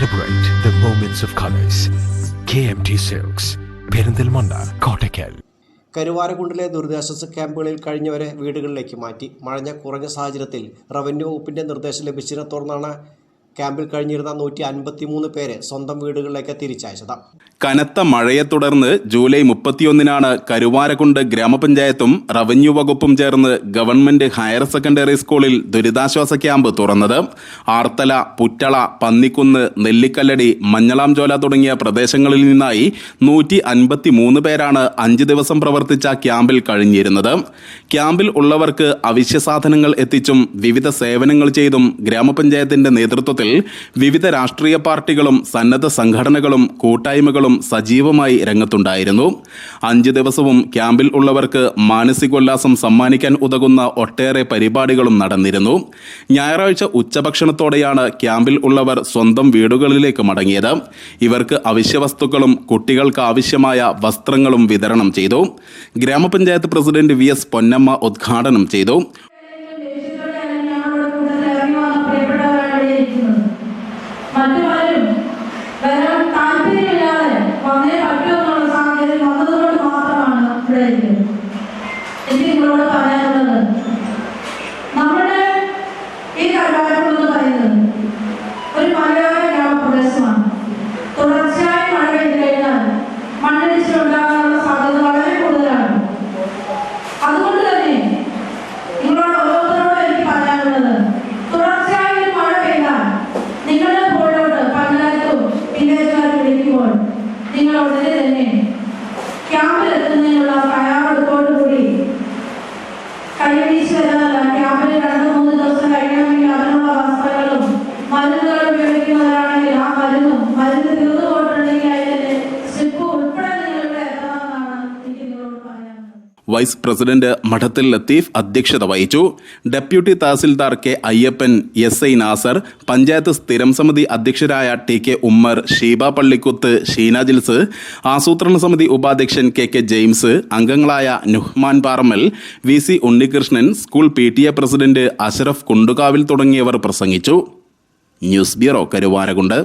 Celebrate the moments of colors. KMT Silks, Perinthalmanna Kottakkal കരുവാരക്കുണ്ടിലെ ദുരിതാശ്വാസ ക്യാമ്പുകളിൽ കഴിഞ്ഞവരെ വീടുകളിലേക്ക് മാറ്റി മഴഞ്ഞ കുറഞ്ഞ സാഹചര്യത്തിൽ റവന്യൂ വകുപ്പിന്റെ നിർദ്ദേശം ലഭിച്ചതിനെ തുടർന്നാണ് ക്യാമ്പിൽ കഴിഞ്ഞിരുന്ന നൂറ്റി അൻപത്തിമൂന്ന് പേരെ സ്വന്തം വീടുകളിലേക്ക് തിരിച്ചയച്ചത്. കനത്ത മഴയെ തുടർന്ന് ജൂലൈ മുപ്പത്തിയൊന്നിനാണ് കരുവാരക്കുണ്ട് ഗ്രാമപഞ്ചായത്തും റവന്യൂ വകുപ്പും ചേർന്ന് ഗവൺമെന്റ് ഹയർ സെക്കൻഡറി സ്കൂളിൽ ദുരിതാശ്വാസ ക്യാമ്പ് തുറന്നത്. ആർത്തല പുറ്റള പന്നിക്കുന്ന് നെല്ലിക്കല്ലടി മഞ്ഞളാംചോല തുടങ്ങിയ പ്രദേശങ്ങളിൽ നിന്നായി നൂറ്റി അൻപത്തി മൂന്ന് പേരാണ് അഞ്ച് ദിവസം പ്രവർത്തിച്ച ക്യാമ്പിൽ കഴിഞ്ഞിരുന്നത്. ക്യാമ്പിൽ ഉള്ളവർക്ക് അവശ്യ സാധനങ്ങൾ എത്തിച്ചും വിവിധ സേവനങ്ങൾ ചെയ്തും ഗ്രാമപഞ്ചായത്തിന്റെ നേതൃത്വത്തിൽ വിവിധ രാഷ്ട്രീയ പാർട്ടികളും സന്നദ്ധ സംഘടനകളും കൂട്ടായ്മകളും സജീവമായി രംഗത്തുണ്ടായിരുന്നു. അഞ്ച് ദിവസവും ക്യാമ്പിൽ ഉള്ളവർക്ക് മാനസികോല്ലാസം സമ്മാനിക്കാൻ ഉതകുന്ന ഒട്ടേറെ പരിപാടികളും നടന്നിരുന്നു. ഞായറാഴ്ച ഉച്ചഭക്ഷണത്തോടെയാണ് ക്യാമ്പിൽ ഉള്ളവർ സ്വന്തം വീടുകളിലേക്ക് മടങ്ങിയത്. ഇവർക്ക് അവശ്യവസ്തുക്കളും കുട്ടികൾക്ക് ആവശ്യമായ വസ്ത്രങ്ങളും വിതരണം ചെയ്തു. ഗ്രാമപഞ്ചായത്ത് പ്രസിഡന്റ് വി എസ് പൊന്നമ്മ ഉദ്ഘാടനം ചെയ്തു. മറ്റു പലരും വരാൻ താല്പര്യമില്ലാതെ വന്നേ പറ്റൂ നിങ്ങൾ ഉടനെ തന്നെ കൂടി കൈവീശി വരുന്നതല്ല ക്യാമ്പിൽ രണ്ട് മൂന്ന് ദിവസം കഴിയണമെങ്കിൽ അതിനുള്ള വൈസ് പ്രസിഡന്റ് മഠത്തിൽ ലത്തീഫ് അധ്യക്ഷത വഹിച്ചു. Deputy tahsildar K Ayyappan S I Nasar panchayat സ്ഥിരം സമിതി അധ്യക്ഷരായ ടി കെ ഉമ്മർ ഷീബ പള്ളിക്കുത്ത് ഷീന ജിൽസ് ആസൂത്രണ സമിതി ഉപാധ്യക്ഷൻ കെ കെ ജെയിംസ് അംഗങ്ങളായ Nuhman Parammal V C Unnikrishnan school P T A president Ashraf Kundukavil തുടങ്ങിയവർ പ്രസംഗിച്ചു. News bureau Karuvarakundu.